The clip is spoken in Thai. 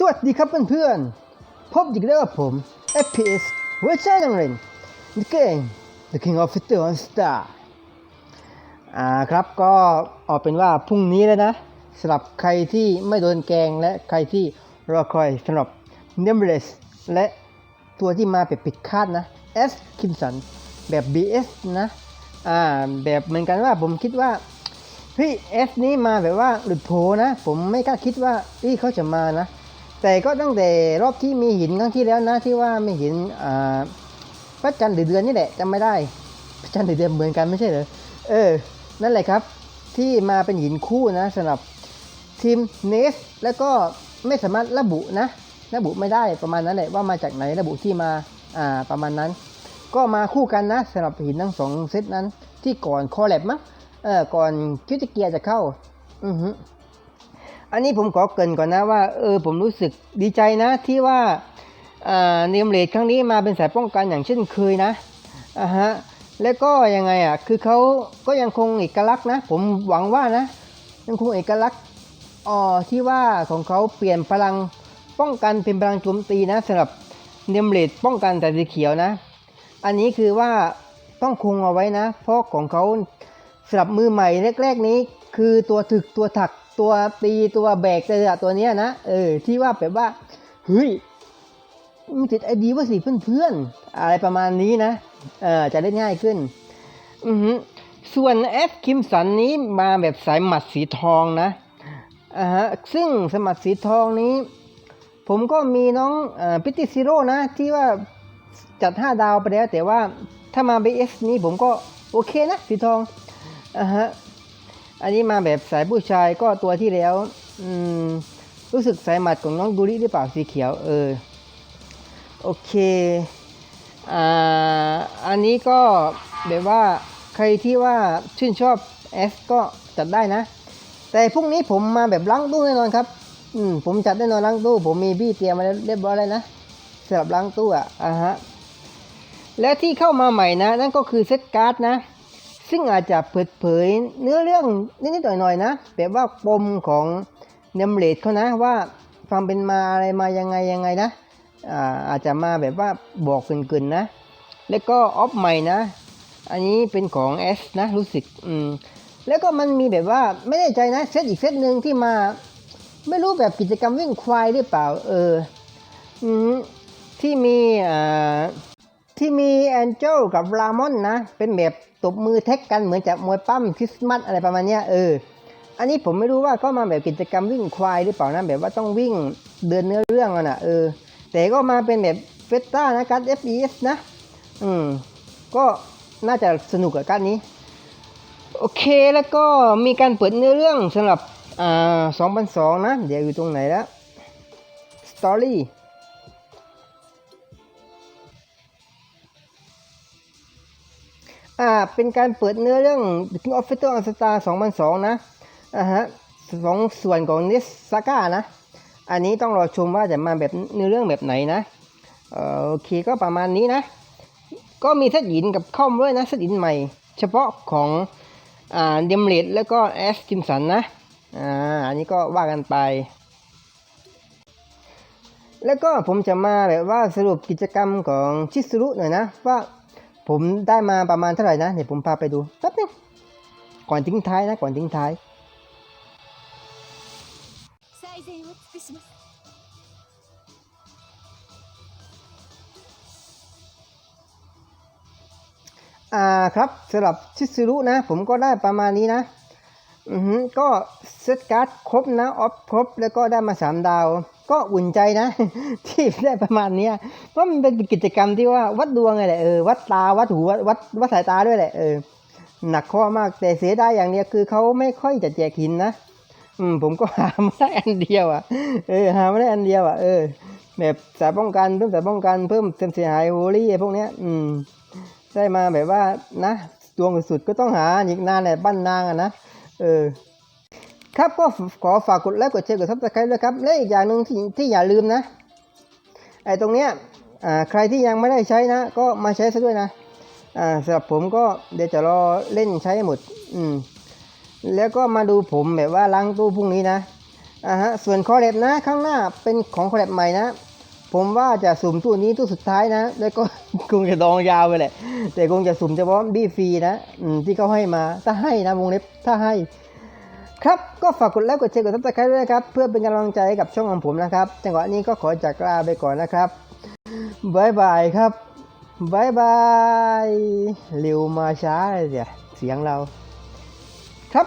สวัสดีครับเพื่อนๆ พบอีกแล้วกับผม FPS หัวใจนังเรน The Game The King of Fighter on Star อ่าครับก็ออกเป็นว่าพรุ่งนี้แล้วนะสำหรับใครที่ไม่โดนแกงและใครที่รอคอยสำหรับ n a m e l e s s และตัวที่มาแบบปิดคาดนะ S คิมสันแบบ BS นะอ่าแบบเหมือนกันว่าผมคิดว่าเฮ้ยเอสนี้มาแบบว่าหลุดโผนะ ผมไม่กล้าคิดว่าพี่เขาจะมานะ แต่ก็ตั้งแต่รอบที่มีหินครั้งที่แล้วนะที่ว่าไม่หินอ่าพระจันทร์หรือเดือนนี่แหละจำไม่ได้พระจันทร์หรือเดือนเหมือนกันไม่ใช่เหรอเออ นั่นแหละครับ ที่มาเป็นหินคู่นะสำหรับทีมเนสแล้วก็ไม่สามารถระบุนะระบุไม่ได้ประมาณนั้นแหละว่ามาจากไหนระบุที่มาอ่าประมาณนั้น ก็มาคู่กันนะสำหรับหินทั้งสองเซตนั้น ที่ก่อนคอแลบมั้งเออก่อนคิวติเกียร์จะเข้า อือฮึ อันนี้ผมขอเกินก่อนนะว่าเออผมรู้สึกดีใจนะที่ว่าเนียมเลดครั้งนี้มาเป็นสายป้องกันอย่างเช่นเคยนะอ่าฮะแล้วก็ยังไงอะคือเขาก็ยังคงเอกลักษณ์นะ ผมหวังว่านะ ยังคงเอกลักษณ์อ๋อที่ว่าของเขาเปลี่ยนพลังป้องกันเป็นพลังโจมตีนะสำหรับเนียมเลดป้องกันแต่สีเขียวนะ อันนี้คือว่าต้องคงเอาไว้นะ เพราะของเขาสำหรับมือใหม่แรก ๆนี้ คือตัวถึกตัวถัก ตัวตีตัวแบกเลยอตัวเนี้ยนะเออที่ว่าแบบว่าเฮ้ยมันติดไอดีว่าสิเพื่อนๆอะไรประมาณนี้นะเออจะได้ง่ายขึ้น อือฮึส่วนเอฟคิมสันนี้มาแบบสายหมัดสีทองนะอ่าฮะซึ่งสมัดสีทองนี้ ผมก็มีน้องพิติซิโร่นะ ที่ว่าจัด 5 ดาวไปแล้ว แต่ว่าถ้ามา BS นี้ผมก็โอเคนะ สีทองอ่าฮะ อันนี้มาแบบสายผู้ชายก็ตัวที่แล้ว อืม รู้สึกสายหมัดของน้องดูริหรือเปล่าสีเขียว เออ โอเค อ่า อันนี้ก็แบบว่าใครที่ว่าชื่นชอบ S ก็จัดได้นะ แต่พรุ่งนี้ผมมาแบบล้างตู้แน่นอนครับ อืม ผมจัดแน่นอนล้างตู้ ผมมีบี้เตรียมมาเรียบร้อยแล้วนะสำหรับล้างตู้อะอ่าฮะ และที่เข้ามาใหม่นะ นั่นก็คือเซตการ์ดนะ ซึ่งอาจจะเปิดเผยเนื้อเรื่องนิดๆหน่อยๆนะ แบบว่าปมของเนมเลดเขานะว่าความเป็นมาอะไรมายังไงยังไงนะอาอาจจะมาแบบว่าบอกเกินๆนะ แล้วก็ออฟใหม่นะ อันนี้เป็นของ S นะรู้สึกอืมแล้วก็มันมีแบบว่าไม่แน่ใจนะเซตอีกเซตหนึ่งที่มา ไม่รู้แบบกิจกรรมวิ่งควายหรือเปล่า เอออืมที่มีอ่าที่มีแอนเจลกับรามอนนะ เป็นแบบ บมือแท็กกันเหมือนจะมวยปั้มคริสต์มาสอะไรประมาณเนี้ยเออ อันนี้ผมไม่รู้ว่าเขามาแบบกิจกรรมวิ่งควายหรือเปล่านะแบบว่าต้องวิ่งเดินเนื้อเรื่องอะนะเออ แต่ก็มาเป็นแบบเฟสต้านะการ์ด FES นะ อืม ก็น่าจะสนุกกับการนี้ โอเคแล้วก็มีการเปิดเนื้อเรื่องสำหรับอ่า2002 นะ เดี๋ยวอยู่ตรงไหนแล้ว Story อ่าเป็นการเปิดเนื้อเรื่อง The King of Fighter on Star 2002 นะอ่าฮะสองส่วนของ Nis Saga นะ อันนี้ต้องรอชมว่าจะมาแบบเนื้อเรื่องแบบไหนนะเออโอเคก็ประมาณนี้นะ ก็มีเซตหยินกับคอมด้วยนะเซตหยินใหม่ เฉพาะของอ่าเดมเลดแล้วก็แอสจิมสันนะอ่าอันนี้ก็ว่ากันไป แล้วก็ผมจะมาแบบว่าสรุปกิจกรรมของชิสุรุหน่อยนะว่า ผมได้มาประมาณเท่าไหร่นะเดี๋ยวผมพาไปดูแป๊บนึงก่อนทิ้งท้ายนะก่อนทิ้งท้ายอ่าครับสำหรับชิซูรุนะ ผมก็ได้ประมาณนี้นะ อือฮึก็เซตการ์ดครบนะออฟครบแล้วก็ได้มา 3 ดาว ก็อุ่นใจนะ ที่ได้ประมาณเนี้ยเพราะมันเป็นกิจกรรมที่ว่าวัดดวงไงแหละเออวัดตาวัดหูวัดวัดวัดสายตาด้วยแหละเออหนักข้อมากแต่เสียดายอย่างเดียวคือเขาไม่ค่อยจะแจกหินนะอืมผมก็หามาได้อันเดียวอะเออหามาได้อันเดียวอะเออแบบสายป้องกันเพิ่มสายป้องกันเพิ่มเสียหายโฮลี่พวกเนี้ยอืมได้มาแบบว่านะดวงสุดๆก็ต้องหาอีกนานแหละบ้านนางอะนะเออ ครับก็ขอฝากกดไลค์กดแชร์กดซับสไครต์ด้วยครับ และอีกอย่างหนึ่งที่ที่อย่าลืมนะ ไอ้ตรงเนี้ยใครที่ยังไม่ได้ใช้นะ ก็มาใช้ซะด้วยนะสำหรับผมก็เดี๋ยวจะรอเล่นใช้หมด อืม แล้วก็มาดูผมแบบว่าล้างตู้พรุ่งนี้นะอ่าฮะส่วนคอร์เรตนะ ข้างหน้าเป็นของคอร์เรตใหม่นะ ผมว่าจะสุ่มตู้นี้ตู้สุดท้ายนะ แล้วก็คงจะดองยาวไปแหละ แต่คงจะสุ่มเฉพาะบี้ฟรีนะ อืมที่เขาให้มา ถ้าให้นะวงเล็บถ้าให้ ครับก็ฝากกดไลค์กดแชร์กดซับสไครต์ด้วยนะครับ เพื่อเป็นกำลังใจให้กับช่องของผมนะครับจังหวะนี้ก็ขอจากลาไปก่อนนะครับบายบายครับบายบายเร็วมาช้าเลยเสียเสียงเรา ครับ